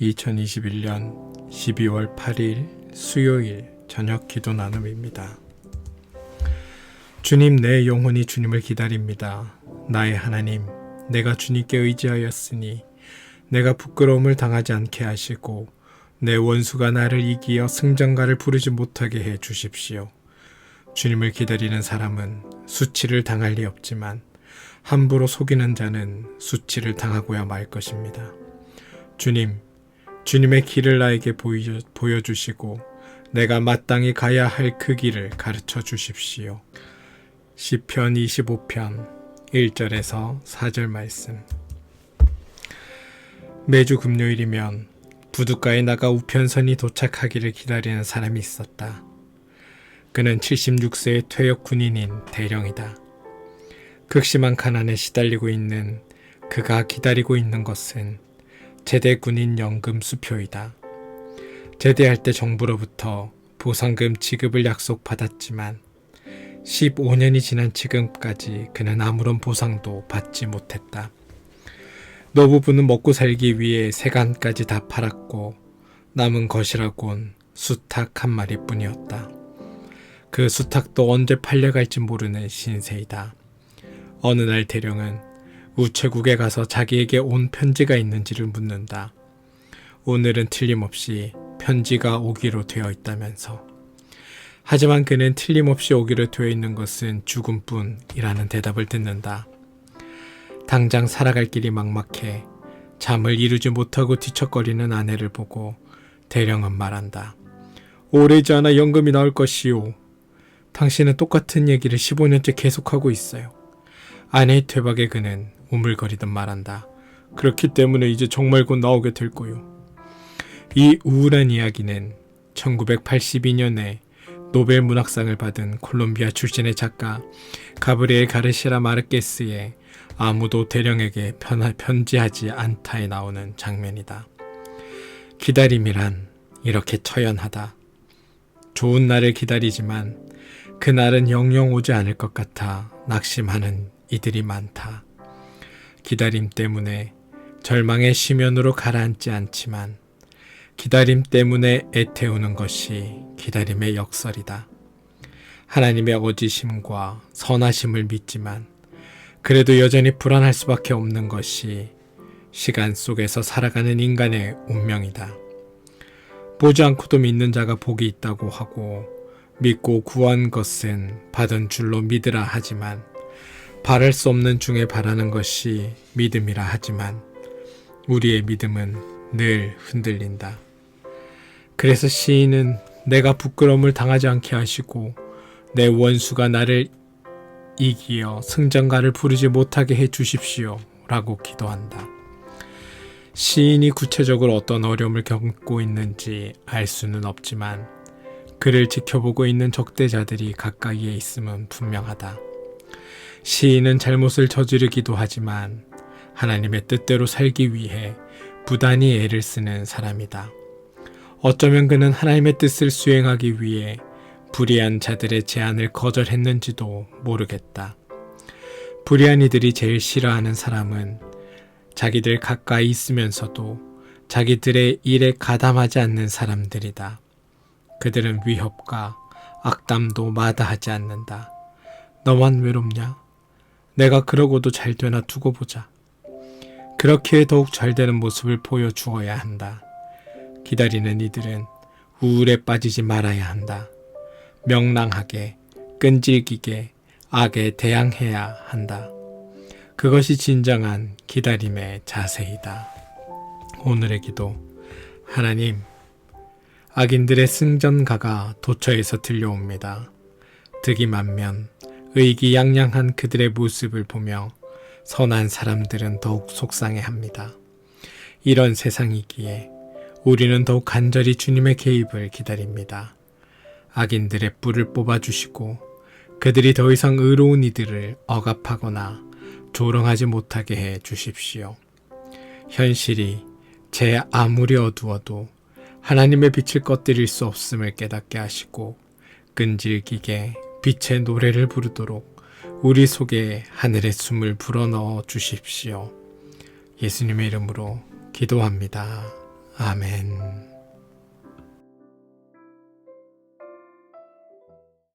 2021년 12월 8일 수요일 저녁 기도 나눔입니다. 주님, 내 영혼이 주님을 기다립니다. 나의 하나님, 내가 주님께 의지하였으니 내가 부끄러움을 당하지 않게 하시고 내 원수가 나를 이기어 승전가를 부르지 못하게 해 주십시오. 주님을 기다리는 사람은 수치를 당할 리 없지만 함부로 속이는 자는 수치를 당하고야 말 것입니다. 주님, 주님의 길을 나에게 보여, 보여주시고 내가 마땅히 가야 할 그 길을 가르쳐 주십시오. 시편 25편 1절에서 4절 말씀 매주 금요일이면 부둣가에 나가 우편선이 도착하기를 기다리는 사람이 있었다. 그는 76세의 퇴역 군인인 대령이다. 극심한 가난에 시달리고 있는 그가 기다리고 있는 것은 제대 군인 연금 수표이다. 제대할 때 정부로부터 보상금 지급을 약속받았지만 15년이 지난 지금까지 그는 아무런 보상도 받지 못했다. 노부부는 먹고 살기 위해 세간까지 다 팔았고 남은 것이라곤 수탉 한 마리뿐이었다. 그 수탉도 언제 팔려갈지 모르는 신세이다. 어느 날 대령은 우체국에 가서 자기에게 온 편지가 있는지를 묻는다. 오늘은 틀림없이 편지가 오기로 되어 있다면서. 하지만 그는 틀림없이 오기로 되어 있는 것은 죽음뿐이라는 대답을 듣는다. 당장 살아갈 길이 막막해 잠을 이루지 못하고 뒤척거리는 아내를 보고 대령은 말한다. 오래지 않아 연금이 나올 것이오. 당신은 똑같은 얘기를 15년째 계속하고 있어요. 아내의 퇴박에 그는 우물거리듯 말한다. 그렇기 때문에 이제 정말 곧 나오게 될 거요. 이 우울한 이야기는 1982년에 노벨 문학상을 받은 콜롬비아 출신의 작가 가브리엘 가르시라 마르케스의 아무도 대령에게 편, 편지하지 않다에 나오는 장면이다. 기다림이란 이렇게 처연하다. 좋은 날을 기다리지만 그 날은 영영 오지 않을 것 같아 낙심하는 이들이 많다. 기다림 때문에 절망의 심연으로 가라앉지 않지만 기다림 때문에 애태우는 것이 기다림의 역설이다. 하나님의 어지심과 선하심을 믿지만 그래도 여전히 불안할 수밖에 없는 것이 시간 속에서 살아가는 인간의 운명이다. 보지 않고도 믿는 자가 복이 있다고 하고 믿고 구한 것은 받은 줄로 믿으라 하지만 바랄 수 없는 중에 바라는 것이 믿음이라 하지만 우리의 믿음은 늘 흔들린다. 그래서 시인은 내가 부끄러움을 당하지 않게 하시고 내 원수가 나를 이기어 승전가를 부르지 못하게 해 주십시오. 라고 기도한다. 시인이 구체적으로 어떤 어려움을 겪고 있는지 알 수는 없지만 그를 지켜보고 있는 적대자들이 가까이에 있음은 분명하다. 시인은 잘못을 저지르기도 하지만 하나님의 뜻대로 살기 위해 부단히 애를 쓰는 사람이다. 어쩌면 그는 하나님의 뜻을 수행하기 위해 불의한 자들의 제안을 거절했는지도 모르겠다. 불의한 이들이 제일 싫어하는 사람은 자기들 가까이 있으면서도 자기들의 일에 가담하지 않는 사람들이다. 그들은 위협과 악담도 마다하지 않는다. 너만 외롭냐? 내가 그러고도 잘 되나 두고 보자. 그렇게 더욱 잘 되는 모습을 보여주어야 한다. 기다리는 이들은 우울에 빠지지 말아야 한다. 명랑하게, 끈질기게, 악에 대항해야 한다. 그것이 진정한 기다림의 자세이다. 오늘의 기도. 하나님, 악인들의 승전가가 도처에서 들려옵니다. 득이 만면 의기양양한 그들의 모습을 보며 선한 사람들은 더욱 속상해합니다. 이런 세상이기에 우리는 더욱 간절히 주님의 개입을 기다립니다. 악인들의 뿔을 뽑아주시고 그들이 더 이상 의로운 이들을 억압하거나 조롱하지 못하게 해 주십시오. 현실이 제 아무리 어두워도 하나님의 빛을 꺼뜨릴 수 없음을 깨닫게 하시고 끈질기게 빛의 노래를 부르도록 우리 속에 하늘의 숨을 불어넣어 주십시오. 예수님의 이름으로 기도합니다. 아멘.